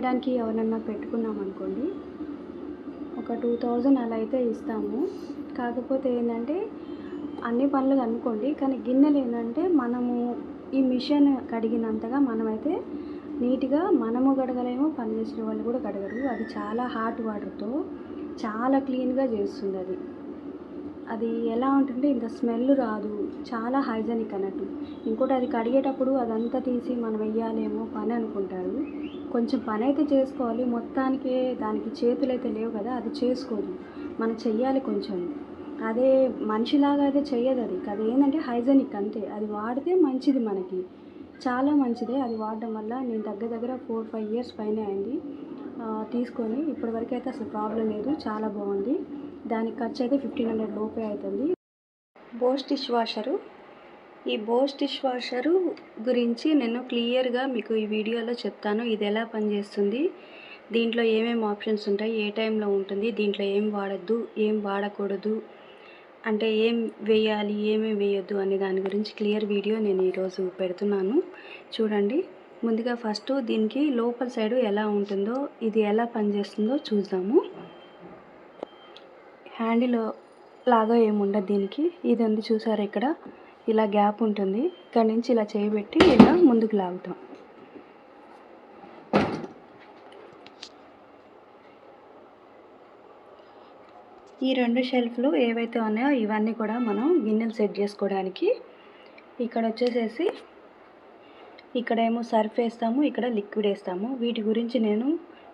చేయడానికి ఎవరన్నా పెట్టుకున్నాం అనుకోండి ఒక టూ థౌజండ్ అలా అయితే ఇస్తాము. కాకపోతే ఏంటంటే అన్ని పనులు అనుకోండి కానీ గిన్నెలు ఏంటంటే మనము ఈ మిషన్ కడిగినంతగా మనమైతే నీట్గా మనము కడగలేము పనిచేసిన వాళ్ళు కూడా కడగరు. అది చాలా హాట్ వాటర్తో చాలా క్లీన్గా చేస్తుంది అది. అది ఎలా ఉంటుంటే ఇంకా స్మెల్ రాదు. చాలా హైజెనిక్ అన్నట్టు. ఇంకోటి అది కడిగేటప్పుడు అదంతా తీసి మనం వెయ్యాలేమో పని అనుకుంటారు. కొంచెం పని అయితే చేసుకోవాలి. మొత్తానికి దానికి చేతులు అయితే లేవు కదా అది చేసుకోదు. మనం చెయ్యాలి కొంచెం. అదే మనిషిలాగా అయితే చెయ్యదు అది. అది ఏంటంటే హైజెనిక్ అంతే. అది వాడితే మంచిది మనకి. చాలా మంచిదే అది వాడడం వల్ల. నేను దగ్గర దగ్గర ఫోర్ ఫైవ్ ఇయర్స్ పైన అయింది. తీసుకొని ఇప్పటివరకు అయితే అసలు ప్రాబ్లం లేదు. చాలా బాగుంది. దానికి ఖర్చు అయితే ఫిఫ్టీన్ హండ్రెడ్ లోపే అవుతుంది బోస్ డిష్ వాషరు ఈ బోస్ డిష్ వాషరు గురించి నేను క్లియర్గా మీకు ఈ వీడియోలో చెప్తాను. ఇది ఎలా పనిచేస్తుంది? దీంట్లో ఏమేమి ఆప్షన్స్ ఉంటాయి? ఏ టైంలో ఉంటుంది? దీంట్లో ఏం వాడద్దు? ఏం వాడకూడదు? అంటే ఏం వేయాలి? ఏమేమి వేయొద్దు? అనే దాని గురించి క్లియర్ వీడియో నేను ఈరోజు పెడుతున్నాను. చూడండి. ముందుగా ఫస్ట్ దీనికి లోపల సైడ్ ఎలా ఉంటుందో ఇది ఎలా పనిచేస్తుందో చూద్దాము. హ్యాండిల్ లాగా ఏముండదు దీనికి. ఇది ఉంది చూసారు ఇక్కడ? ఇలా గ్యాప్ ఉంటుంది. ఇక్కడ నుంచి ఇలా చేయబెట్టి ఇలా ముందుకు లాగుతాం. ఈ రెండు షెల్ఫ్లు ఏవైతే ఉన్నాయో ఇవన్నీ కూడా మనం గిన్నెలు సెట్ చేసుకోవడానికి ఇక్కడ వచ్చేసేసి ఇక్కడేమో సర్ఫ్ వేస్తాము ఇక్కడ లిక్విడ్ వేస్తాము. వీటి గురించి నేను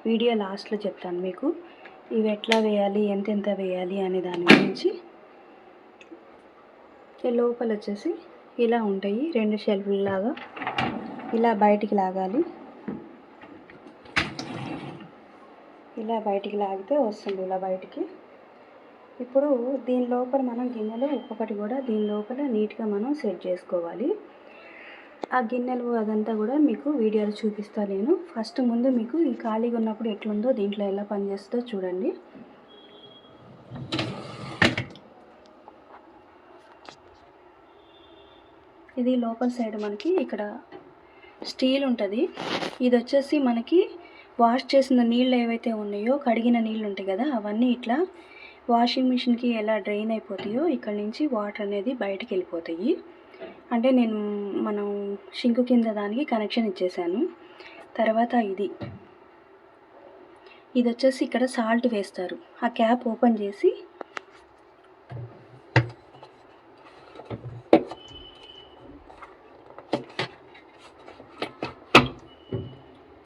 వీడియో లాస్ట్లో చెప్తాను మీకు. ఇవి ఎట్లా వేయాలి ఎంతెంత వేయాలి అనే దాని గురించి. లోపల వచ్చేసి ఇలా ఉంటాయి. రెండు షెల్ఫ్లు లాగా ఇలా బయటికి లాగాలి. ఇలా బయటికి లాగితే వస్తుంది ఇలా బయటికి. ఇప్పుడు దీని లోపల మనం గిన్నెలు ఒక్కొక్కటి కూడా దీని లోపల నీట్గా మనం సెట్ చేసుకోవాలి. ఆ గిన్నెలు అదంతా కూడా మీకు వీడియోలో చూపిస్తా నేను. ఫస్ట్ ముందు మీకు ఈ ఖాళీగా ఉన్నప్పుడు ఎట్లుందో దీంట్లో ఎలా పనిచేస్తుందో చూడండి. ఇది లోపల సైడ్ మనకి ఇక్కడ స్టీల్ ఉంటుంది. ఇది వచ్చేసి మనకి వాష్ చేసిన నీళ్ళు ఏవైతే ఉన్నాయో కడిగిన నీళ్ళు ఉంటాయి కదా అవన్నీ ఇట్లా వాషింగ్ మిషన్కి ఎలా డ్రైన్ అయిపోతాయో ఇక్కడ నుంచి వాటర్ అనేది బయటికి వెళ్ళిపోతాయి. అంటే నేను మనం షింకు కింద దానికి కనెక్షన్ ఇచ్చేసాను. తర్వాత ఇది. ఇది వచ్చేసి ఇక్కడ సాల్ట్ వేస్తారు. ఆ క్యాప్ ఓపెన్ చేసి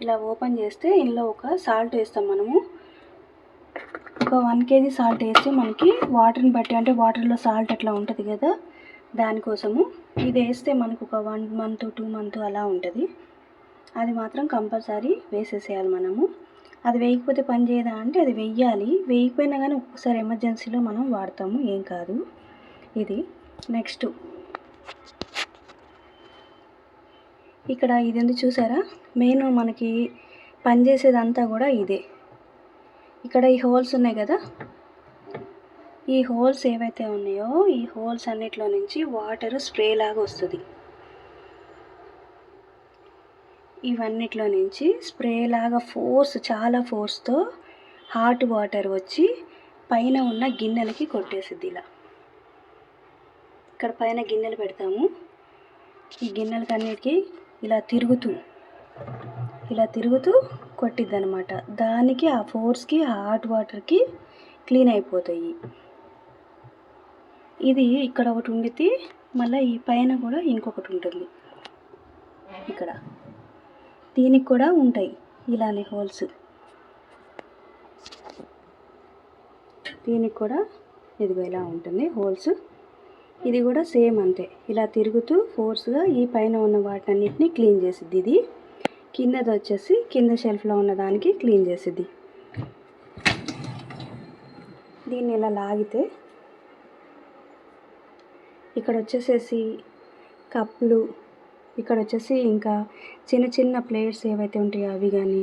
ఇలా ఓపెన్ చేస్తే ఇందులో ఒక సాల్ట్ వేస్తాం మనము. ఒక వన్ కేజీ సాల్ట్ వేస్తే మనకి వాటర్ని బట్టి అంటే వాటర్లో సాల్ట్ అట్లా ఉంటుంది కదా దానికోసము. ఇది వేస్తే మనకు ఒక వన్ మంత్ టూ మంత్ అలా ఉంటుంది. అది మాత్రం కంపల్సరీ వేసేసేయాలి మనము. అది వేయకపోతే పని చేయదా అంటే అది వెయ్యాలి వేయకపోయినా కానీ ఒక్కసారి ఎమర్జెన్సీలో మనం వాడతాము ఏం కాదు. ఇది నెక్స్ట్. ఇక్కడ ఇది ఉంది చూసారా? మెయిన్ మనకి పనిచేసేదంతా కూడా ఇదే. ఇక్కడ ఈ హోల్స్ ఉన్నాయి కదా? ఈ హోల్స్ ఏవైతే ఉన్నాయో ఈ హోల్స్ అన్నిట్లో నుంచి వాటర్ స్ప్రే లాగా వస్తుంది. ఇవన్నిట్లో నుంచి స్ప్రే లాగా ఫోర్స్ చాలా ఫోర్స్తో హాట్ వాటర్ వచ్చి పైన ఉన్న గిన్నెలకి కొట్టేసిద్ది ఇలా. ఇక్కడ పైన గిన్నెలు పెడతాము. ఈ గిన్నెలకి అన్నిటికీ ఇలా తిరుగుతూ ఇలా తిరుగుతూ కొట్టిద్ది అనమాట దానికి ఆ ఫోర్స్కి హాట్ వాటర్కి క్లీన్ అయిపోతాయి. ఇది ఇక్కడ ఒకటి ఉండితే మళ్ళీ ఈ పైన కూడా ఇంకొకటి ఉంటుంది. ఇక్కడ. దీనికి కూడా ఉంటాయి ఇలానే హోల్స్. దీనికి కూడా ఇదిగో ఇలా ఉంటుంది హోల్స్. ఇది కూడా సేమ్ అంతే. ఇలా తిరుగుతూ ఫోర్స్గా ఈ పైన ఉన్న వాటన్నిటిని క్లీన్ చేసిద్ది ఇది. కిందది వచ్చేసి కింద షెల్ఫ్లో ఉన్న దానికి క్లీన్ చేసిద్ది. దీన్ని ఇలా లాగితే ఇక్కడ వచ్చేసేసి కప్పులు ఇక్కడ వచ్చేసి ఇంకా చిన్న చిన్న ప్లేట్స్ ఏవైతే ఉంటాయో అవి కానీ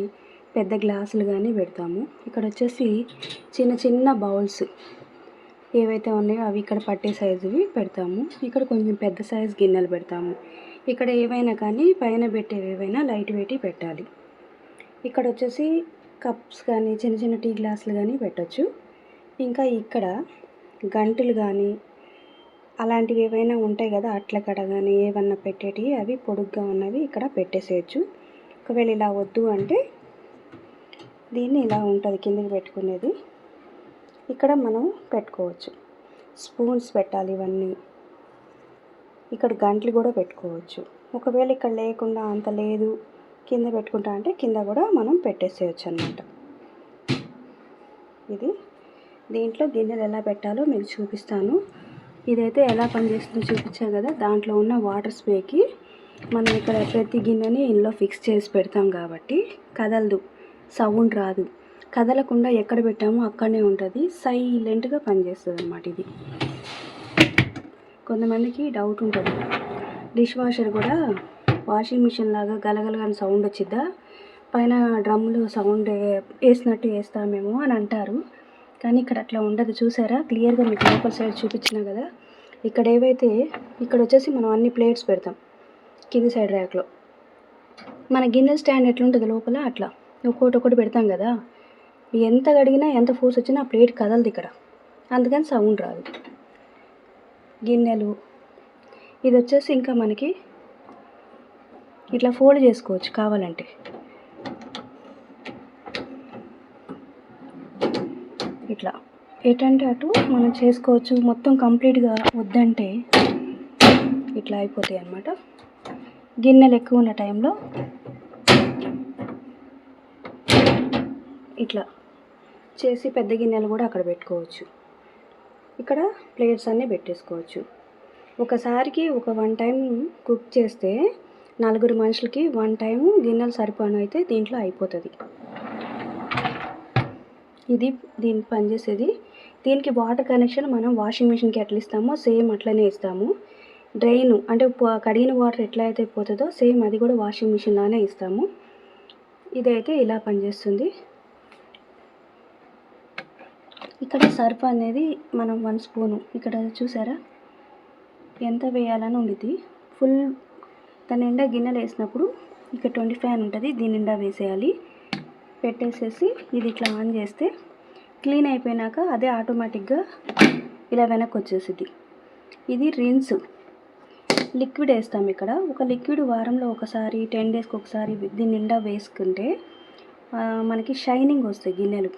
పెద్ద గ్లాసులు కానీ పెడతాము. ఇక్కడ వచ్చేసి చిన్న చిన్న బౌల్స్ ఏవైతే ఉన్నాయో అవి ఇక్కడ పట్టే సైజువి పెడతాము. ఇక్కడ కొంచెం పెద్ద సైజు గిన్నెలు పెడతాము. ఇక్కడ ఏవైనా కానీ పైన పెట్టేవి ఏవైనా లైట్ వెయిట్ పెట్టాలి. ఇక్కడ వచ్చేసి కప్స్ కానీ చిన్న చిన్న టీ గ్లాసులు కానీ పెట్టచ్చు. ఇంకా ఇక్కడ గంటలు కానీ అలాంటివి ఏవైనా ఉంటాయి కదా అట్ల కడ కానీ ఏమన్నా పెట్టేటివి అవి పొడుగ్గా ఉన్నవి ఇక్కడ పెట్టేసేయచ్చు. ఒకవేళ ఇలా వద్దు అంటే దీన్ని ఇలా ఉంటుంది కిందకి పెట్టుకునేది. ఇక్కడ మనం పెట్టుకోవచ్చు. స్పూన్స్ పెట్టాలి ఇవన్నీ. ఇక్కడ గంటలు కూడా పెట్టుకోవచ్చు. ఒకవేళ ఇక్కడ లేకుండా అంత లేదు కింద పెట్టుకుంటా అంటే కింద కూడా మనం పెట్టేసేయచ్చు అనమాట ఇది. దీంట్లో గిన్నెలు ఎలా పెట్టాలో మీకు చూపిస్తాను. ఇదైతే ఎలా పనిచేస్తుందో చూపించాను కదా. దాంట్లో ఉన్న వాటర్ స్ప్రేకి మనం ఇక్కడ ప్రతి గిన్నెని ఇందులో ఫిక్స్ చేసి పెడతాం కాబట్టి కదలదు. సౌండ్ రాదు. కదలకుండా ఎక్కడ పెట్టామో అక్కడనే ఉంటుంది. సైలెంట్గా పనిచేస్తుంది అనమాట ఇది. కొంతమందికి డౌట్ ఉంటుంది. డిష్ వాషర్ కూడా వాషింగ్ మిషన్ లాగా గలగలగా సౌండ్ వచ్చిద్దా? పైన డ్రమ్ములు సౌండ్ వేసినట్టు వేస్తామేమో అని అంటారు. కానీ ఇక్కడ అట్లా ఉండదు. చూసారా? క్లియర్గా మీకు లోపల సైడ్ చూపించిన కదా? ఇక్కడ ఏవైతే ఇక్కడ వచ్చేసి మనం అన్ని ప్లేట్స్ పెడతాం. కింది సైడ్ ర్యాక్లో. మన గిన్నె స్టాండ్ ఎట్లుంటుంది లోపల? అట్లా. ఒక్కొక్కటి ఒకటి పెడతాం కదా? ఎంత కడిగినా ఎంత ఫోర్స్ వచ్చినా ఆ ప్లేట్ కదలదు ఇక్కడ. అందుకని సౌండ్ రాదు. గిన్నెలు. ఇది వచ్చేసి ఇంకా మనకి ఇట్లా ఫోల్డ్ చేసుకోవచ్చు కావాలంటే. ఇట్లా. ఎటంటే అటు మనం చేసుకోవచ్చు. మొత్తం కంప్లీట్గా వద్దంటే ఇట్లా అయిపోతాయి అన్నమాట. గిన్నెలు ఎక్కువ ఉన్న టైంలో ఇట్లా. చేసి పెద్ద గిన్నెలు కూడా అక్కడ పెట్టుకోవచ్చు. ఇక్కడ ప్లేట్స్ అన్నీ పెట్టేసుకోవచ్చు. ఒకసారికి ఒక వన్ టైం కుక్ చేస్తే నలుగురు మనుషులకి వన్ టైం గిన్నెలు సరిపోను అయితే దీంట్లో అయిపోతుంది. ఇది దీని పనిచేసేది. దీనికి వాటర్ కనెక్షన్ మనం వాషింగ్ మిషన్కి ఎట్లా ఇస్తామో సేమ్ అట్లనే ఇస్తాము. డ్రైన్ అంటే కడిగిన వాటర్ ఎట్లా అయితే పోతుందో సేమ్ అది కూడా వాషింగ్ మిషన్లానే ఇస్తాము. ఇదైతే ఇలా పనిచేస్తుంది. ఇక్కడ సర్ఫ్ అనేది మనం వన్ స్పూను. ఇక్కడ చూసారా? ఎంత వేయాలని ఉండిద్ది? ఫుల్ దాని నిండా గిన్నెలు వేసినప్పుడు ఇక్కడ ట్వంటీ ఫైవ్ అని ఉంటుంది దీని నిండా వేసేయాలి. పెట్టేసేసి ఇది ఇట్లా ఆన్ చేస్తే క్లీన్ అయిపోయినాక అదే ఆటోమేటిక్గా ఇలా వెనక్కి వచ్చేసింది ఇది రిన్స్. లిక్విడ్ వేస్తాం ఇక్కడ. ఒక లిక్విడ్ వారంలో ఒకసారి టెన్ డేస్కి ఒకసారి దీని నిండా వేసుకుంటే మనకి షైనింగ్ వస్తాయి గిన్నెలు.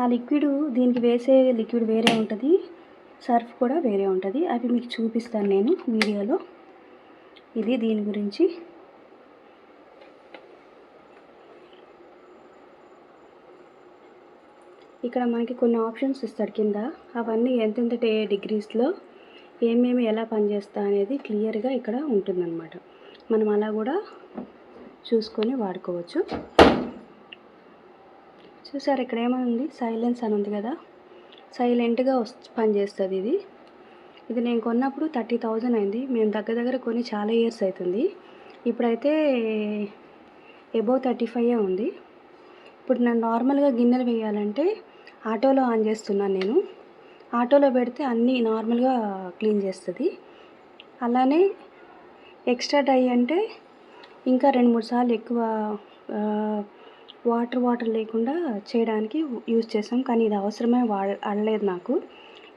ఆ లిక్విడ్ దీనికి వేసే లిక్విడ్ వేరే ఉంటుంది సర్ఫ్ కూడా వేరే ఉంటుంది. అవి మీకు చూపిస్తాను నేను వీడియోలో. ఇది దీని గురించి. ఇక్కడ మనకి కొన్ని ఆప్షన్స్ ఇస్తాడు కింద. అవన్నీ ఎంతెంత డిగ్రీస్లో ఏమేమి ఎలా పనిచేస్తా అనేది క్లియర్గా ఇక్కడ ఉంటుందన్నమాట. మనం అలా కూడా చూసుకొని వాడుకోవచ్చు. చూసారు ఇక్కడ ఏమైంది? సైలెన్స్ అని ఉంది కదా. సైలెంట్గా పనిచేస్తుంది ఇది. ఇది నేను కొన్నప్పుడు థర్టీ థౌజండ్ అయింది. మేము దగ్గర దగ్గర కొని చాలా ఇయర్స్ అవుతుంది ఇప్పుడైతే ఎబో థర్టీ ఫైవ్ ఉంది. ఇప్పుడు నేను నార్మల్గా గిన్నెలు వేయాలంటే ఆటోలో ఆన్ చేస్తున్నాను నేను. ఆటోలో పెడితే అన్నీ నార్మల్గా క్లీన్ చేస్తుంది. అలానే ఎక్స్ట్రా డై అంటే ఇంకా రెండు మూడు సార్లు ఎక్కువ వాటర్ వాటర్ లేకుండా చేయడానికి యూజ్ చేసాం కానీ ఇది అవసరమే వాడ అడలేదు నాకు.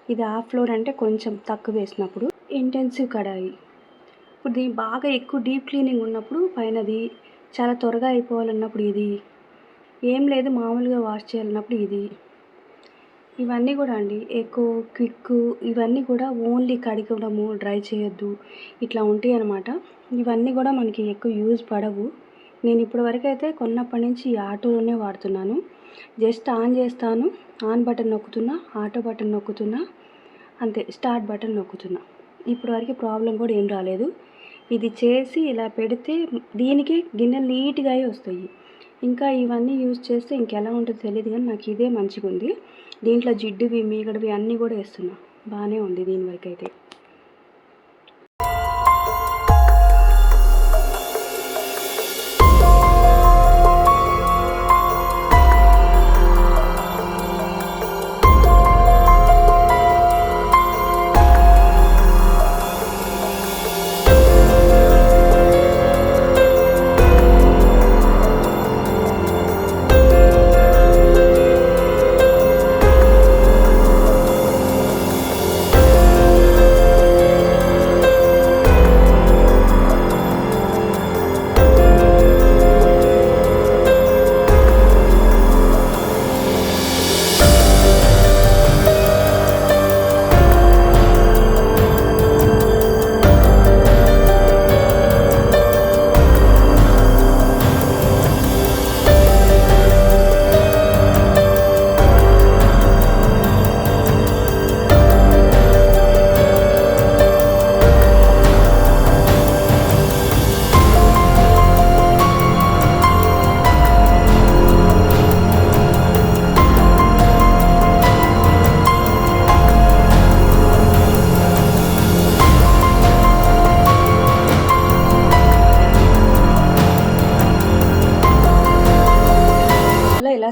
ఇది హాఫ్ ఫ్లోర్ అంటే కొంచెం తక్కువ వేసినప్పుడు. ఇంటెన్సివ్ కడాయి. ఇప్పుడు దీని బాగా ఎక్కువ డీప్ క్లీనింగ్ ఉన్నప్పుడు పైనది చాలా త్వరగా అయిపోవాలన్నప్పుడు ఇది. ఏం లేదు మామూలుగా వాష్ చేయాలన్నప్పుడు ఇది. ఇవన్నీ కూడా అండి. ఎక్కువ క్విక్ ఇవన్నీ కూడా ఓన్లీ కడగడము డ్రై చేయొద్దు. ఇట్లా ఉంటాయి అన్నమాట ఇవన్నీ కూడా మనకి ఎక్కువ యూజ్ పడవు. నేను ఇప్పటివరకు అయితే కొన్నప్పటి నుంచి ఈ ఆటోలోనే వాడుతున్నాను. జస్ట్ ఆన్ చేస్తాను. ఆన్ బటన్ నొక్కుతున్నా ఆటో బటన్ నొక్కుతున్నా అంతే స్టార్ట్ బటన్ నొక్కుతున్నా. ఇప్పటివరకు ప్రాబ్లం కూడా ఏం రాలేదు. ఇది చేసి ఇలా పెడితే దీనికి గిన్నెలు నీట్గా వస్తాయి. ఇంకా ఇవన్నీ యూజ్ చేస్తే ఇంకెలా ఉంటుందో తెలియదు కానీ నాకు ఇదే మంచిగా ఉంది దీంట్లో జిడ్డువి మీగడవి అన్నీ కూడా వేస్తున్నా. బాగానే ఉంది దీని వరకు అయితే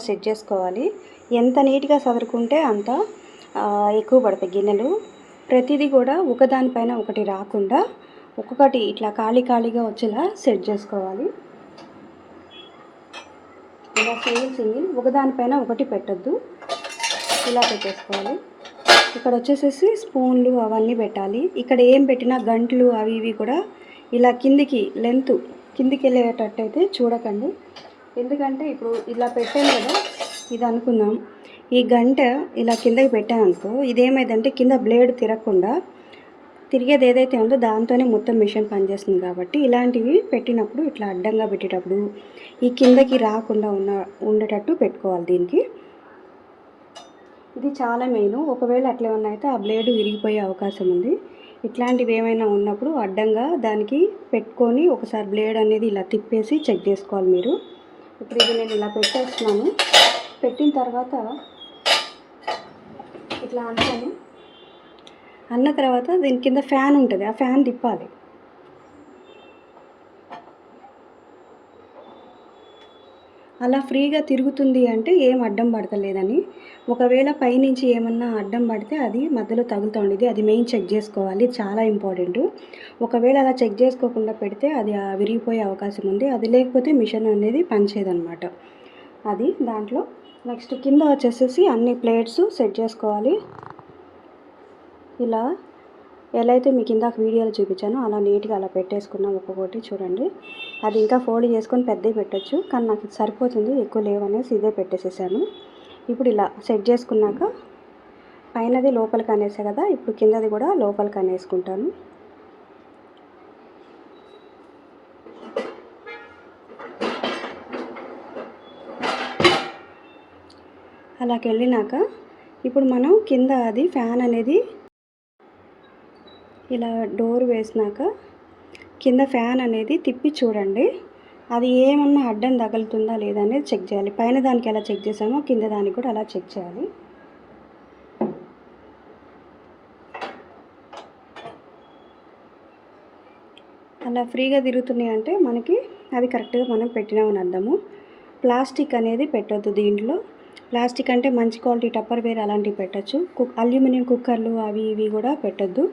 సెట్ చేసుకోవాలి. ఎంత నీట్గా సదురుకుంటే అంత ఎక్కువ పడతాయి గిన్నెలు. ప్రతిదీ కూడా ఒకదానిపైన ఒకటి రాకుండా ఒక్కొక్కటి ఇట్లా ఖాళీ ఖాళీగా వచ్చేలా సెట్ చేసుకోవాలి. ఇలా సింగిల్ సింగిల్ ఒకదానిపైన ఒకటి పెట్టద్దు. ఇలా పెట్టేసుకోవాలి. ఇక్కడ వచ్చేసేసి స్పూన్లు అవన్నీ పెట్టాలి. ఇక్కడ ఏం పెట్టినా గంటలు అవి ఇవి కూడా ఇలా కిందికి లెంత్ కిందికి వెళ్ళేటట్టయితే చూడకండి. ఎందుకంటే ఇప్పుడు ఇలా పెట్టాను కదా ఇది అనుకుందాం. ఈ గంట ఇలా కిందకి పెట్టాను అనుకో ఇదేమైందంటే కింద బ్లేడ్ తిరగకుండా తిరిగేది ఏదైతే ఉందో దాంతోనే మొత్తం మిషన్ పనిచేస్తుంది కాబట్టి ఇలాంటివి పెట్టినప్పుడు ఇట్లా అడ్డంగా పెట్టేటప్పుడు ఈ కిందకి రాకుండా ఉన్న ఉండేటట్టు పెట్టుకోవాలి దీనికి. ఇది చాలా మెయిన్. ఒకవేళ అట్లా ఏమన్నా అయితే ఆ బ్లేడ్ విరిగిపోయే అవకాశం ఉంది. ఇట్లాంటివి ఏమైనా ఉన్నప్పుడు అడ్డంగా దానికి పెట్టుకొని ఒకసారి బ్లేడ్ అనేది ఇలా తిప్పేసి చెక్ చేసుకోవాలి మీరు. ఇప్పుడు ఇది నేను ఇలా పెట్టేస్తున్నాను. పెట్టిన తర్వాత ఇట్లా అంటాను. అన్న తర్వాత దీని కింద ఫ్యాన్ ఉంటుంది. ఆ ఫ్యాన్ తిప్పాలి. అలా ఫ్రీగా తిరుగుతుంది అంటే ఏం అడ్డం పడతలేదని. ఒకవేళ పైనుంచి ఏమన్నా అడ్డం పడితే అది మధ్యలో తగులుతుండేది అది మెయిన్ చెక్ చేసుకోవాలి. చాలా ఇంపార్టెంట్. ఒకవేళ అలా చెక్ చేసుకోకుండా పెడితే అది ఆ విరిగిపోయే అవకాశం ఉంది. అది లేకపోతే మిషన్ అనేది పనిచేయదనమాట అది దాంట్లో. నెక్స్ట్ కింద వచ్చేసేసి అన్ని ప్లేట్స్ సెట్ చేసుకోవాలి. ఇలా ఎలా అయితే మీకు ఇందాక వీడియోలో చూపించానో అలా నీట్గా అలా పెట్టేసుకున్నాం ఒక్కొక్కటి చూడండి. అది ఇంకా ఫోల్డ్ చేసుకొని పెద్దవి పెట్టొచ్చు. కానీ నాకు సరిపోతుంది ఎక్కువ లేవనేసి ఇదే పెట్టేసేసాను. ఇప్పుడు ఇలా సెట్ చేసుకున్నాక పైనది లోపలికి అనేసా కదా ఇప్పుడు కిందది కూడా లోపలికి అనేసుకుంటాను. అలాకెళ్ళినాక ఇప్పుడు మనం కింద అది ఫ్యాన్ అనేది ఇలా డోర్ వేసినాక కింద ఫ్యాన్ అనేది తిప్పి చూడండి. అది ఏమన్నా అడ్డం తగులుతుందా లేదా అనేది చెక్ చేయాలి. పైన దానికి ఎలా చెక్ చేసామో కింద దానికి కూడా అలా చెక్ చేయాలి. అలా ఫ్రీగా తిరుగుతున్నాయి అంటే మనకి అది కరెక్ట్గా మనం పెట్టినామని అర్థము. ప్లాస్టిక్ అనేది పెట్టొద్దు దీంట్లో. ప్లాస్టిక్ అంటే మంచి క్వాలిటీ టప్పర్ వేర్ అలాంటివి పెట్టచ్చు. కుక్ అల్యూమినియం కుక్కర్లు అవి ఇవి కూడా పెట్టొద్దు.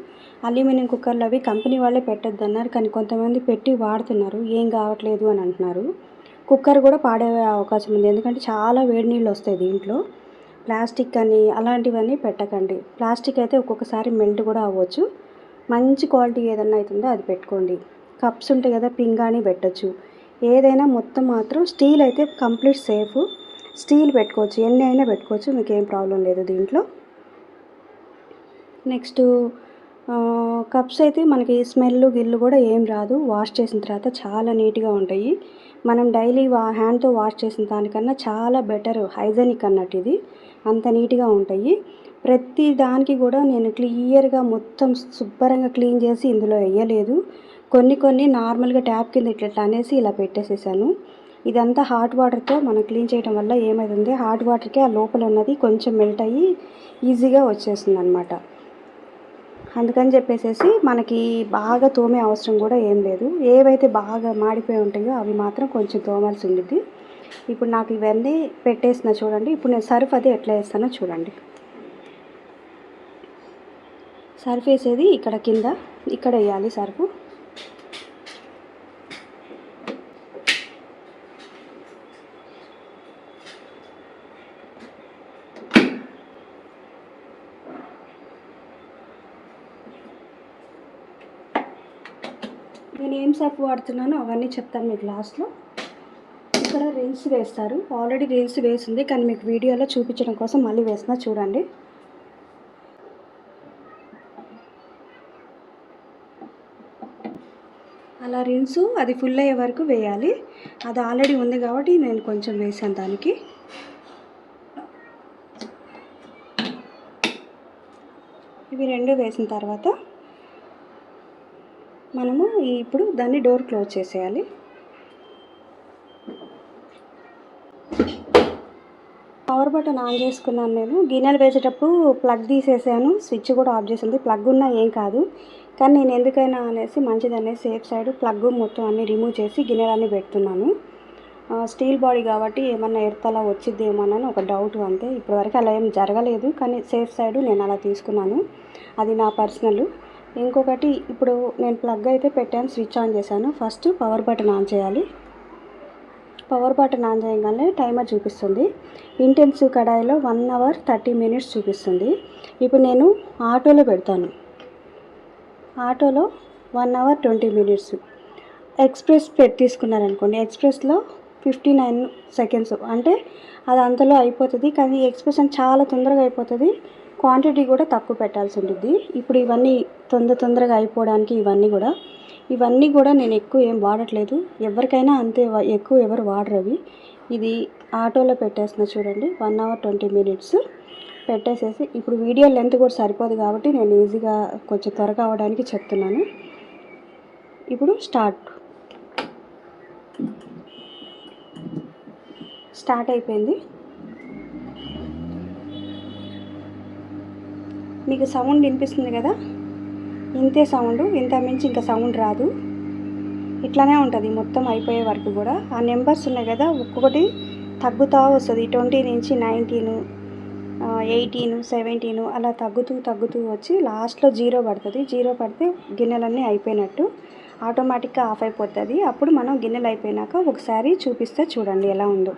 అల్యూమినియం కుక్కర్లు అవి కంపెనీ వాళ్ళే పెట్టొద్దు అన్నారు కానీ కొంతమంది పెట్టి వాడుతున్నారు. ఏం కావట్లేదు అని అంటున్నారు. కుక్కర్ కూడా పాడే అవకాశం ఉంది. ఎందుకంటే చాలా వేడి నీళ్ళు వస్తాయి దీంట్లో. ప్లాస్టిక్ అని అలాంటివన్నీ పెట్టకండి. ప్లాస్టిక్ అయితే ఒక్కొక్కసారి మెల్ట్ కూడా అవ్వచ్చు. మంచి క్వాలిటీ ఏదన్నా అవుతుందో అది పెట్టుకోండి. కప్స్ ఉంటాయి కదా పింగాణి పెట్టచ్చు. ఏదైనా మొత్తం మాత్రం స్టీల్ అయితే కంప్లీట్ సేఫ్. స్టీల్ పెట్టుకోవచ్చు. ఎన్ని అయినా పెట్టుకోవచ్చు. మీకు ఏం ప్రాబ్లం లేదు దీంట్లో. నెక్స్ట్ కప్స్ అయితే మనకి స్మెల్ గిల్లు కూడా ఏం రాదు. వాష్ చేసిన తర్వాత చాలా నీట్గా ఉంటాయి. మనం డైలీ వా హ్యాండ్తో వాష్ చేసిన దానికన్నా చాలా బెటర్ హైజెనిక్ అన్నట్టు ఇది. అంత నీట్గా ఉంటాయి. ప్రతి దానికి కూడా నేను క్లియర్గా మొత్తం శుభ్రంగా క్లీన్ చేసి ఇందులో వేయలేదు. కొన్ని కొన్ని నార్మల్గా ట్యాప్ కింద ఇట్లా అనేసి ఇలా పెట్టేసేసాను. ఇదంతా హాట్ వాటర్తో మనం క్లీన్ చేయడం వల్ల ఏమైతుంది? హాట్ వాటర్కి ఆ లోపల ఉన్నది కొంచెం మెల్ట్ అయ్యి ఈజీగా వచ్చేస్తుంది అనమాట అందుకని చెప్పేసేసి మనకి బాగా తోమే అవసరం కూడా ఏం లేదు. ఏవైతే బాగా మాడిపోయి ఉంటాయో అవి మాత్రం కొంచెం తోమాల్సి ఉండిద్ది. ఇప్పుడు నాకు ఇవన్నీ పెట్టేసిన చూడండి. ఇప్పుడు నేను సర్ఫ్ అది ఎట్లా వేస్తానో చూడండి. సర్ఫ్ వేసేది ఇక్కడ కింద ఇక్కడ వేయాలి సర్ఫ్. సోప్ వాడుతున్నాను వాడుతున్నానో అవన్నీ చెప్తాను మీకు లాస్ట్లో. ఇక్కడ రీల్స్ వేస్తారు. ఆల్రెడీ రీల్స్ వేసింది కానీ మీకు వీడియోలో చూపించడం కోసం మళ్ళీ వేసిన చూడండి. అలా రిన్స్ అది ఫుల్ అయ్యే వరకు వేయాలి. అది ఆల్రెడీ ఉంది కాబట్టి నేను కొంచెం వేసాను దానికి. ఇవి రెండు వేసిన తర్వాత మనము ఇప్పుడు దాన్ని డోర్ క్లోజ్ చేసేయాలి. పవర్ బటన్ ఆన్ చేసుకున్నాను నేను. గిన్నెలు వేసేటప్పుడు ప్లగ్ తీసేసాను. స్విచ్ కూడా ఆఫ్ చేసింది. ప్లగ్ ఉన్నా ఏం కాదు. కానీ నేను ఎందుకైనా అనేసి మంచిదనేసి సేఫ్ సైడ్ ప్లగ్ మొత్తం అన్ని రిమూవ్ చేసి గిన్నెలన్నీ పెడుతున్నాను. స్టీల్ బాడీ కాబట్టి ఏమన్నా ఎడతలా వచ్చిద్దేమోనని ఒక డౌట్ అంతే. ఇప్పటివరకు అలా ఏం జరగలేదు. కానీ సేఫ్ సైడ్ నేను అలా తీసుకున్నాను. అది నా పర్సనల్. ఇంకొకటి ఇప్పుడు నేను ప్లగ్ అయితే పెట్టాను స్విచ్ ఆన్ చేశాను. ఫస్ట్ పవర్ బటన్ ఆన్ చేయాలి. పవర్ బటన్ ఆన్ చేయగానే టైమర్ చూపిస్తుంది. ఇంటెన్సివ్ కడాయిలో వన్ అవర్ థర్టీ మినిట్స్ చూపిస్తుంది. ఇప్పుడు నేను ఆటోలో పెడతాను. ఆటోలో one hour twenty minutes. Express పెట్టి తీసుకున్నారనుకోండి ఎక్స్ప్రెస్లో ఫిఫ్టీ నైన్ సెకండ్స్. అంటే అది అంతలో అయిపోతుంది కానీ ఎక్స్ప్రెస్ అని చాలా తొందరగా అయిపోతుంది. క్వాంటిటీ కూడా తక్కువ పెట్టాల్సి ఉంటుంది ఇప్పుడు ఇవన్నీ తొందర తొందరగా అయిపోవడానికి ఇవన్నీ కూడా. ఇవన్నీ కూడా నేను ఎక్కువ ఏం వాడట్లేదు. ఎవరికైనా అంతే ఎక్కువ ఎవరు వాడరు అవి. ఇది ఆటోలో పెట్టేసిన చూడండి. వన్ అవర్ ట్వంటీ మినిట్స్ పెట్టేసేసి ఇప్పుడు వీడియో లెంత్ కూడా సరిపోదు కాబట్టి నేను ఈజీగా కొంచెం త్వరగా అవడానికి చెప్తున్నాను. ఇప్పుడు స్టార్ట్. స్టార్ట్ అయిపోయింది. మీకు సౌండ్ వినిపిస్తుంది కదా? ఇంతే సౌండ్ ఇంత మించి ఇంకా సౌండ్ రాదు. ఇట్లానే ఉంటుంది మొత్తం అయిపోయే వరకు కూడా. ఆ నెంబర్స్ ఉన్నాయి కదా ఒక్కొక్కటి తగ్గుతూ వస్తుంది. ట్వంటీ నుంచి నైన్టీన్ ఎయిటీన్ సెవెంటీన్ అలా తగ్గుతూ తగ్గుతూ వచ్చి లాస్ట్లో జీరో పడుతుంది. జీరో పడితే గిన్నెలన్నీ అయిపోయినట్టు ఆటోమేటిక్గా ఆఫ్ అయిపోతుంది. అప్పుడు మనం గిన్నెలు అయిపోయినాక ఒకసారి చూపిస్తే చూడండి ఎలా ఉందో.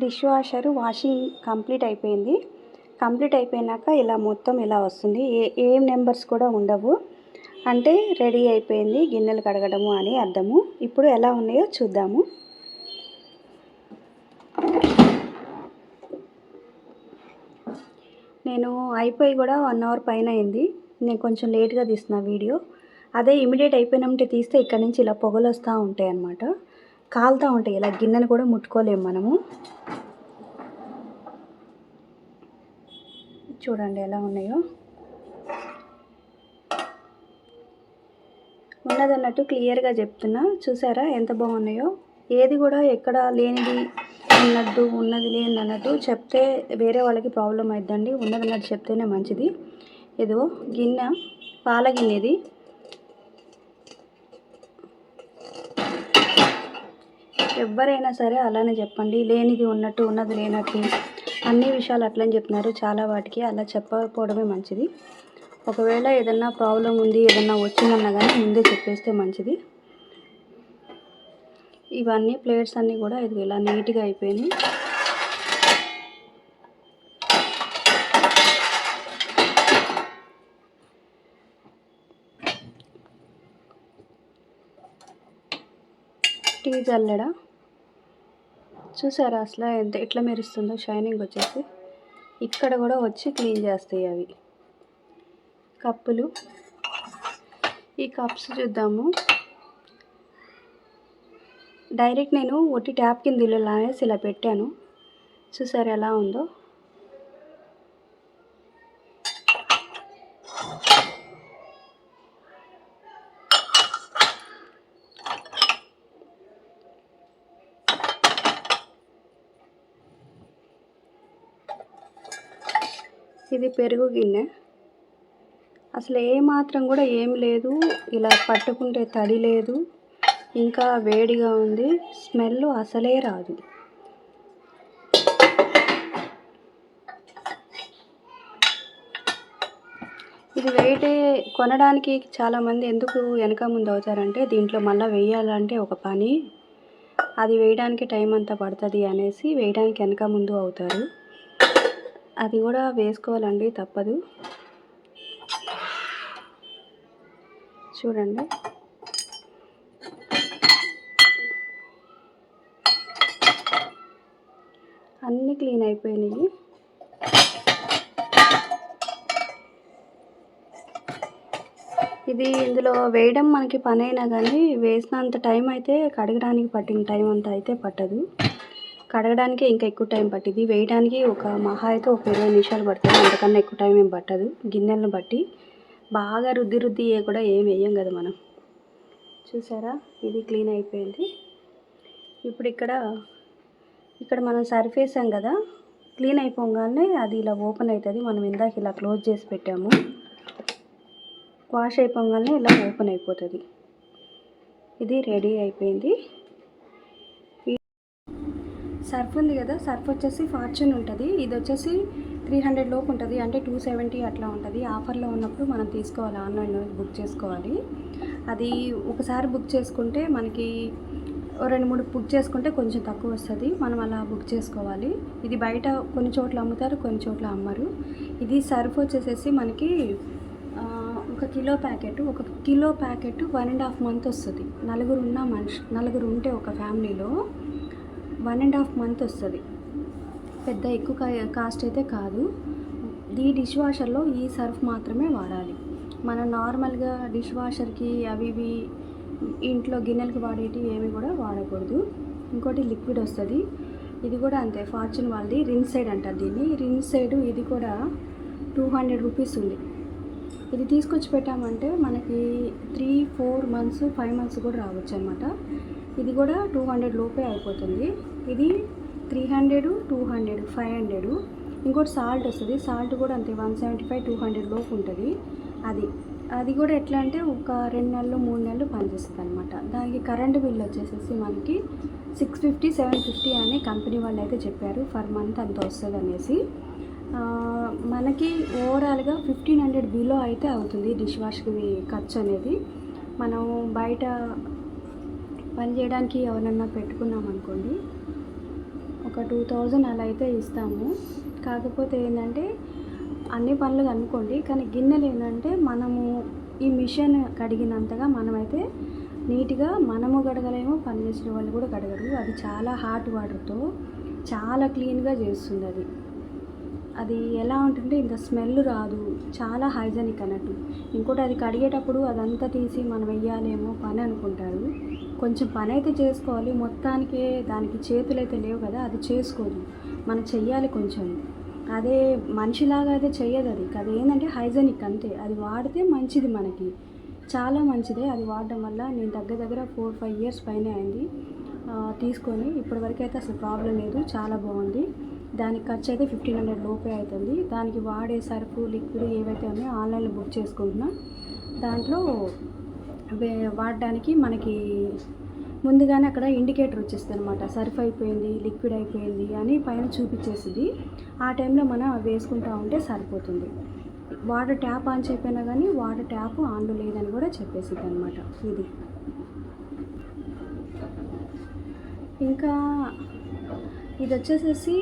డిష్ వాషర్ వాషింగ్ కంప్లీట్ అయిపోయింది. కంప్లీట్ అయిపోయినాక ఇలా మొత్తం ఇలా వస్తుంది. ఏ ఏం నెంబర్స్ కూడా ఉండవు. అంటే రెడీ అయిపోయింది గిన్నెలు కడగడము అని అర్థము. ఇప్పుడు ఎలా ఉన్నాయో చూద్దాము. నేను అయిపోయి కూడా వన్ అవర్ పైన అయింది. నేను కొంచెం లేట్గా తీసిన వీడియో. అదే ఇమీడియట్ అయిపోయినట్టే తీస్తే ఇక్కడ నుంచి ఇలా పొగలు వస్తూ ఉంటాయి అన్నమాట కాలుతూ ఉంటాయి. ఇలా గిన్నెను కూడా ముట్టుకోలేము మనము. చూడండి ఎలా ఉన్నాయో. ఉన్నదన్నట్టు క్లియర్గా చెప్తున్నా. చూసారా ఎంత బాగున్నాయో. ఏది కూడా ఎక్కడ లేనిది ఉన్నట్టు ఉన్నది లేనిది అన్నట్టు చెప్తే వేరే వాళ్ళకి ప్రాబ్లం అవుతుందండి ఉన్నది అన్నట్టు చెప్తేనే మంచిది. ఏదో గిన్నె పాల గిన్నెది ఎవరైనా సరే అలానే చెప్పండి. లేనిది ఉన్నట్టు ఉన్నది లేనట్టు. అన్ని విషయాలు అట్లని చెప్తున్నారు. చాలా వాటికి అలా చెప్పకపోవడమే మంచిది. ఒకవేళ ఏదన్నా ప్రాబ్లం ఉంది ఏదన్నా వచ్చిందన్నా కానీ ముందే చెప్పేస్తే మంచిది. ఇవన్నీ ప్లేట్స్ అన్నీ కూడా ఇది ఇలా నీట్గా అయిపోయినాయి. టీ జల్లెడా? చూసారా అసలు ఎంత ఎట్లా మెరుస్తుందో? షైనింగ్ వచ్చేసి ఇక్కడ కూడా వచ్చి క్లీన్ చేస్తాయి అవి. కప్పులు. ఈ కప్స్ చూద్దాము. డైరెక్ట్ నేను ఒట్టి ట్యాప్ కింద ఇల్లు అనేసి ఇలా పెట్టాను. చూసారు ఎలా ఉందో? ఇది పెరుగు గిన్నె అసలు ఏ మాత్రం కూడా ఏం లేదు. ఇలా పట్టుకుంటే తడి లేదు. ఇంకా వేడిగా ఉంది. స్మెల్ అసలే రాదు. ఇది వేయటే కొనడానికి చాలామంది ఎందుకు వెనక ముందు అవుతారంటే దీంట్లో మళ్ళీ వేయాలంటే ఒక పని. అది వేయడానికి టైం అంతా పడుతుంది అనేసి వేయడానికి వెనక ముందు అవుతారు. అది కూడా వేసుకోవాలండి తప్పదు. చూడండి. అన్నీ క్లీన్ అయిపోయినాయి. ఇది ఇందులో వేయడం మనకి పని అయినా కానీ వేసినంత టైం అయితే కడగడానికి పట్టిన టైం అంత అయితే పట్టదు. కడగడానికి ఇంకా ఎక్కువ టైం పట్టింది. వేయడానికి ఒక మహా అయితే ఒక ఇరవై నిమిషాలు పడుతుంది. అంతకన్నా ఎక్కువ టైం ఏం పట్టదు. గిన్నెలను బట్టి బాగా రుద్ది రుద్ది కూడా ఏం వేయం కదా మనం. చూసారా? ఇది క్లీన్ అయిపోయింది. ఇప్పుడు ఇక్కడ ఇక్కడ మనం సర్ఫ్ వేసాం కదా. క్లీన్ అయిపోగానే అది ఇలా ఓపెన్ అవుతుంది. మనం ఇందాక ఇలా క్లోజ్ చేసి పెట్టాము. వాష్ అయిపోగానే ఇలా ఓపెన్ అయిపోతుంది. ఇది రెడీ అయిపోయింది. సర్ఫ్ ఉంది కదా సర్ఫ్ వచ్చేసి ఫార్చ్యూన్ ఉంటుంది. ఇది వచ్చేసి త్రీ హండ్రెడ్ లోపు ఉంటుంది. అంటే టూ సెవెంటీ అట్లా ఉంటుంది. ఆఫర్లో ఉన్నప్పుడు మనం తీసుకోవాలి. ఆన్లైన్లో బుక్ చేసుకోవాలి. అది ఒకసారి బుక్ చేసుకుంటే మనకి రెండు మూడు బుక్ చేసుకుంటే కొంచెం తక్కువ వస్తుంది. మనం అలా బుక్ చేసుకోవాలి. ఇది బయట కొన్ని చోట్ల అమ్ముతారు కొన్ని చోట్ల అమ్మరు. ఇది సర్ఫ్ వచ్చేసేసి మనకి ఒక కిలో ప్యాకెట్ ఒక kilo packet one and half month వస్తుంది. నలుగురు ఉన్న మనిషి నలుగురు ఉంటే ఒక ఫ్యామిలీలో వన్ అండ్ హాఫ్ మంత్ వస్తుంది. పెద్ద ఎక్కువ కాస్ట్ అయితే కాదు. ఈ డిష్ వాషర్లో ఈ సర్ఫ్ మాత్రమే వాడాలి. మనం నార్మల్గా డిష్ వాషర్కి అవి ఇవి ఇంట్లో గిన్నెలకు వాడేటివి ఏవి కూడా వాడకూడదు. ఇంకోటి లిక్విడ్ వస్తుంది. ఇది కూడా అంతే. ఫార్చ్యూన్ వాళ్ళది రిన్ సైడ్ అంటారు దీన్ని. రిన్ సైడ్ ఇది కూడా టూ హండ్రెడ్ రూపీస్ ఉంది. ఇది తీసుకొచ్చి పెట్టామంటే మనకి three four months five months కూడా రావచ్చు అనమాట ఇది కూడా టూ హండ్రెడ్ లోపే అయిపోతుంది. ఇది three hundred two hundred five hundred. ఇంకోటి సాల్ట్ వస్తుంది. సాల్ట్ కూడా అంతే one seventy five two hundred లోపు ఉంటుంది. అది అది కూడా ఎట్లా అంటే ఒక రెండు నెలలు మూడు నెలలు పనిచేస్తుంది అనమాట దానికి కరెంటు బిల్ వచ్చేసేసి మనకి సిక్స్ ఫిఫ్టీ సెవెన్ ఫిఫ్టీ అని కంపెనీ వాళ్ళు అయితే చెప్పారు. ఫర్ మంత్ అంత వస్తుంది అనేసి. మనకి ఓవరాల్గా ఫిఫ్టీన్ హండ్రెడ్ బిలో అయితే అవుతుంది డిష్ వాష్కి ఖర్చు అనేది. మనం బయట పని చేయడానికి ఎవరన్నా పెట్టుకున్నాం అనుకోండి ఒక టూ థౌజండ్ అలా అయితే ఇస్తాము. కాకపోతే ఏంటంటే అన్ని పనులు అనుకోండి కానీ గిన్నెలు ఏంటంటే మనము ఈ మిషన్ కడిగినంతగా మనమైతే నీట్గా మనము గడగలేము పని చేసిన వాళ్ళు కూడా గడగరు అది చాలా హాట్ వాటర్తో చాలా క్లీన్గా చేస్తుంది అది. అది ఎలా ఉంటుంటే ఇంత స్మెల్ రాదు చాలా హైజెనిక్ అన్నట్టు. ఇంకోటి అది కడిగేటప్పుడు అదంతా తీసి మనం వెయ్యాలేమో పని అనుకుంటారు. కొంచెం పని అయితే చేసుకోవాలి. మొత్తానికే దానికి చేతులు అయితే లేవు కదా అది చేసుకోదు. మనం చెయ్యాలి కొంచెం. అదే మనిషిలాగా అయితే చెయ్యదు అది. అది ఏంటంటే హైజెనిక్ అంతే. అది వాడితే మంచిది మనకి. చాలా మంచిదే అది వాడడం వల్ల. నేను దగ్గర దగ్గర ఫోర్ ఫైవ్ ఇయర్స్ పైన అయింది. తీసుకొని ఇప్పటివరకు అయితే అసలు ప్రాబ్లం లేదు. చాలా బాగుంది. దానికి ఖర్చు అయితే ఫిఫ్టీన్ హండ్రెడ్ లోపే అవుతుంది దానికి వాడే సరుకు లిక్విడ్ ఏవైతే ఉన్నాయో ఆన్లైన్లో బుక్ చేసుకుంటున్నా. దాంట్లో వాడడానికి మనకి ముందుగానే అక్కడ ఇండికేటర్ వచ్చేస్తుంది అనమాట సర్ఫ్ అయిపోయింది లిక్విడ్ అయిపోయింది అని పైన చూపించేసింది. ఆ టైంలో మనం వేసుకుంటా ఉంటే సరిపోతుంది. వాటర్ ట్యాప్ ఆన్ చెప్పినా కానీ వాటర్ ట్యాప్ ఆన్లో లేదని కూడా చెప్పేసింది అనమాట ఇది. ఇంకా ఇది వచ్చేసేసి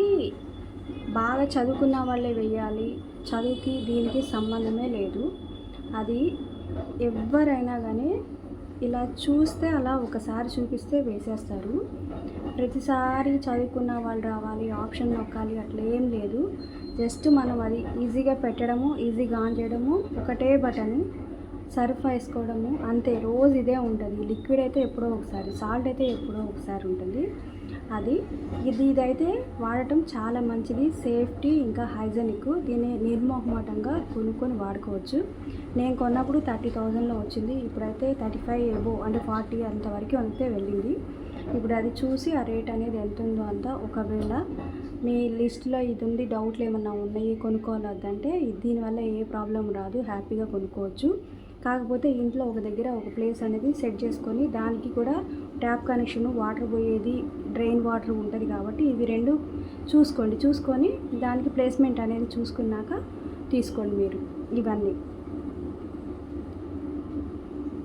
బాగా చదువుకున్న వాళ్ళే వెయ్యాలి చదువుకి దీనికి సంబంధమే లేదు. అది ఎవరైనా కానీ ఇలా చూస్తే అలా ఒకసారి చూపిస్తే వేసేస్తారు. ప్రతిసారి చదువుకున్న వాళ్ళు రావాలి ఆప్షన్ నొక్కాలి అట్లా ఏం లేదు. జస్ట్ మనం అది ఈజీగా పెట్టడము ఈజీగా ఆన్ చేయడము ఒకటే బటన్ సర్ఫ్ వేసుకోవడము అంతే. రోజు ఇదే ఉంటుంది. లిక్విడ్ అయితే ఎప్పుడో ఒకసారి సాల్ట్ అయితే ఎప్పుడో ఒకసారి ఉంటుంది. అది ఇది ఇదైతే వాడటం చాలా మంచిది. సేఫ్టీ ఇంకా హైజెనిక్. దీన్ని నిర్మోహమాటంగా కొనుక్కొని వాడుకోవచ్చు. నేను కొన్నప్పుడు థర్టీ థౌజండ్లో వచ్చింది. ఇప్పుడైతే థర్టీ ఫైవ్ ఏబో అంటే ఫార్టీ అంతవరకు అంతే వెళ్ళింది. ఇప్పుడు అది చూసి ఆ రేట్ అనేది ఎంత ఉందో అంత ఒకవేళ మీ లిస్ట్లో ఇది ఉంది డౌట్లు ఏమన్నా ఉన్నాయి కొనుక్కోవాలంటే దీనివల్ల ఏ ప్రాబ్లం రాదు. హ్యాపీగా కొనుక్కోవచ్చు. కాకపోతే ఇంట్లో ఒక దగ్గర ఒక ప్లేస్ అనేది సెట్ చేసుకొని దానికి కూడా ట్యాప్ కనెక్షన్ వాటర్ పోయేది డ్రైన్ వాటర్ ఉంటుంది కాబట్టి ఇవి రెండు చూసుకోండి. చూసుకొని దానికి ప్లేస్మెంట్ అనేది చూసుకున్నాక తీసుకోండి మీరు ఇవన్నీ.